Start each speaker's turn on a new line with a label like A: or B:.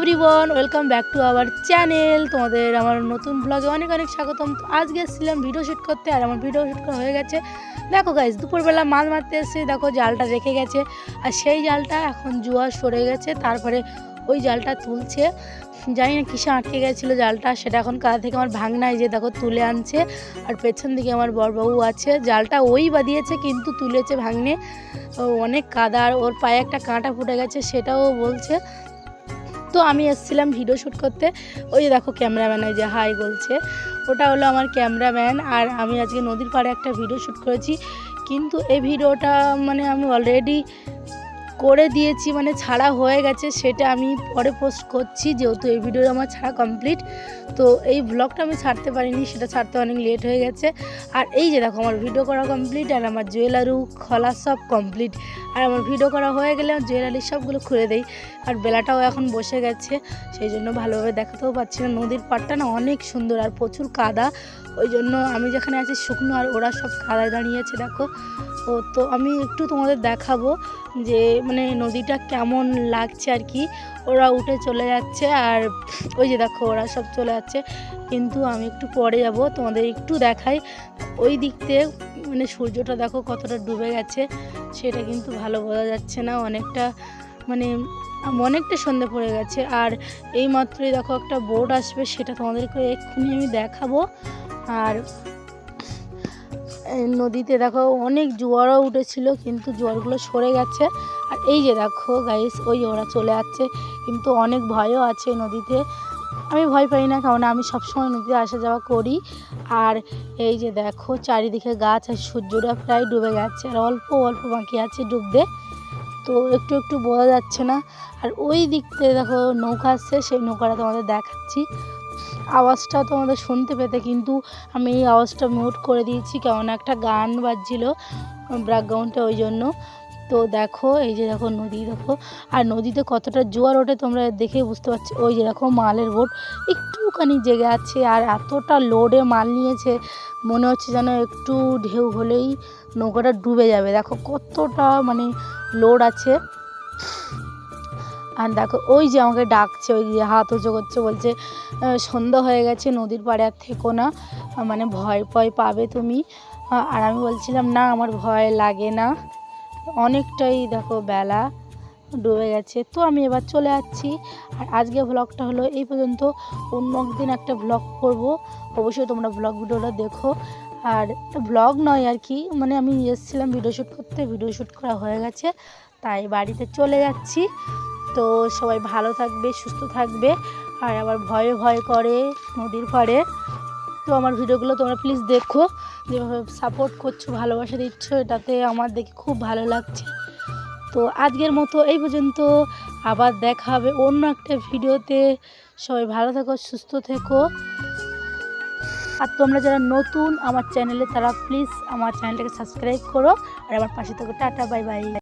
A: Everyone, welcome back to our channel. তোমাদের আমার নতুন ব্লগে অনেক অনেক স্বাগতম। তো আজকে এসেছিলাম ভিডিও শ্যুট করতে আর আমার ভিডিও শ্যুট করা হয়ে গেছে। দেখো গাইজ দুপুরবেলা মাছ মারতে এসেছি, দেখো জালটা রেখে গেছে। আর সেই জালটা এখন জুয়া সরে গেছে, তারপরে ওই জালটা তুলছে। জানি না কিসে আটকে গেছিল জালটা, সেটা এখন কাদা থেকে আমার ভাঙনায় যে দেখো তুলে আনছে। আর পেছন দিকে আমার বড়বাবু আছে, জালটা ওই বাঁধিয়েছে কিন্তু তুলেছে ভাঙনে। অনেক কাদা, আর ওর পায়ে একটা কাঁটা ফুটে গেছে, সেটাও বলছে। তো আমি এসেছিলাম ভিডিও শ্যুট করতে। ওই দেখো ক্যামেরাম্যান, ওই যে হাই বলছে। ওটা হলো আমার ক্যামেরাম্যান আর আমি আজকে নদীর পাড়ে একটা ভিডিও শ্যুট করেছি। কিন্তু এই ভিডিওটা মানে আমি অলরেডি করে দিয়েছি মানে ছাড়া হয়ে গেছে, সেটা আমি পরে পোস্ট করছি, যেহেতু এই ভিডিও আমার ছাড়া কমপ্লিট তো এই ব্লগটা আমি ছাড়তে পারিনি, সেটা ছাড়তে অনেক লেট হয়ে গেছে। আর এই যে দেখো, আমার ভিডিও করা কমপ্লিট আর আমার জুয়েলারু খোলা সব কমপ্লিট আর আমার ভিডিও করা হয়ে গেলে আমার জুয়েলারি সবগুলো খুলে দেই। আর বেলাটাও এখন বসে গেছে, সেই জন্য ভালোভাবে দেখাতেও পাচ্ছি না। নদীর পাড়টা না অনেক সুন্দর আর প্রচুর কাদা। ওই জন্য আমি যেখানে আছি, শুকনো আর ওরা সব কাদায় দাঁড়িয়েছে দেখো। ও, তো আমি একটু তোমাদের দেখাবো যে মানে নদীটা কেমন লাগছে আর কি। ওরা উঠে চলে যাচ্ছে আর ওই যে দেখো, ওরা সব চলে যাচ্ছে। কিন্তু আমি একটু পরে যাব, তোমাদের একটু দেখাই। ওই দিক থেকে মানে সূর্যটা দেখো কতটা ডুবে গেছে, সেটা কিন্তু ভালো বোঝা যাচ্ছে না। অনেকটা মানে অনেকটা সন্ধে পড়ে গেছে। আর এই মাত্রই দেখো একটা বোট আসবে, সেটা তোমাদেরকে এক্ষুনি আমি দেখাবো। আর নদীতে দেখো অনেক জোয়ারও উঠেছিল, কিন্তু জোয়ারগুলো সরে গেছে। আর এই যে দেখো গাইস ওই ওরা চলে যাচ্ছে কিন্তু অনেক ভয়ও আছে নদীতে। আমি ভয় পাই না কারণ আমি সবসময় নদীতে আসা যাওয়া করি। আর এই যে দেখো চারিদিকে গাছ আর সূর্যটা প্রায় ডুবে গেছে, আর অল্প অল্প বাকি আছে ডুবতে। তো একটু একটু বোঝা যাচ্ছে না। আর ওই দিক থেকে দেখো নৌকা আসছে, সেই নৌকাটা তোমাদের দেখাচ্ছি। আওয়াজটা তোমাদের শুনতে পেতে, কিন্তু আমি এই আওয়াজটা মিউট করে দিয়েছি, কেমন একটা গান বাজছিল ব্যাকগ্রাউন্ডে ওই জন্য। তো দেখো, এই যে দেখো নদী, দেখো। আর নদীতে কতটা জোয়ার ওঠে তোমরা দেখে বুঝতে পারছ। ওই যে দেখো মালের বোট, একটুখানি জেগে আছে আর এতটা লোডে মাল নিয়েছে, মনে হচ্ছে যেন একটু ঢেউ হলেই নৌকাটা ডুবে যাবে। দেখো কতটা মানে লোড আছে। আর দেখো, ওই যে আমাকে ডাকছে, ওই যে হাত উঁচু করছে, বলছে সন্ধ্যা হয়ে গেছে, নদীর পাড়ে আর থেকো না মানে ভয় ভয় পাবে তুমি। আর আমি বলছিলাম, না, আমার ভয় লাগে না। অনেকটাই দেখো বেলা ডুবে গেছে। তো আমি এবার চলে যাচ্ছি। আর আজকে ব্লগটা হলো এই পর্যন্ত। অন্য একদিন একটা ব্লগ করব। অবশ্যই তোমরা ব্লগ ভিডিওটা দেখো। আর ব্লগ নয় আর কি মানে আমি এসেছিলাম ভিডিও শ্যুট করতে ভিডিও শ্যুট করা হয়ে গেছে। তাই বাড়িতে চলে যাচ্ছি। তো সবাই ভালো থাকবে, সুস্থ থাকবে। আর আবার ভয়ে ভয় করে নদীর পাড়ে। তো আমার ভিডিওগুলো তোমরা প্লিজ দেখো। যেভাবে সাপোর্ট করছ, ভালোবাসা দিচ্ছ, এটাতে আমার দেখে খুব ভালো লাগছে। তো আজকের মতো এই পর্যন্ত। আবার দেখা হবে অন্য একটা ভিডিওতে। সবাই ভালো থেকো, সুস্থ থেকো। আর তোমরা যারা নতুন আমার চ্যানেলে তারা প্লিজ আমার চ্যানেলটাকে সাবস্ক্রাইব করো। আর আমার পাশে থেকো। Tata bye bye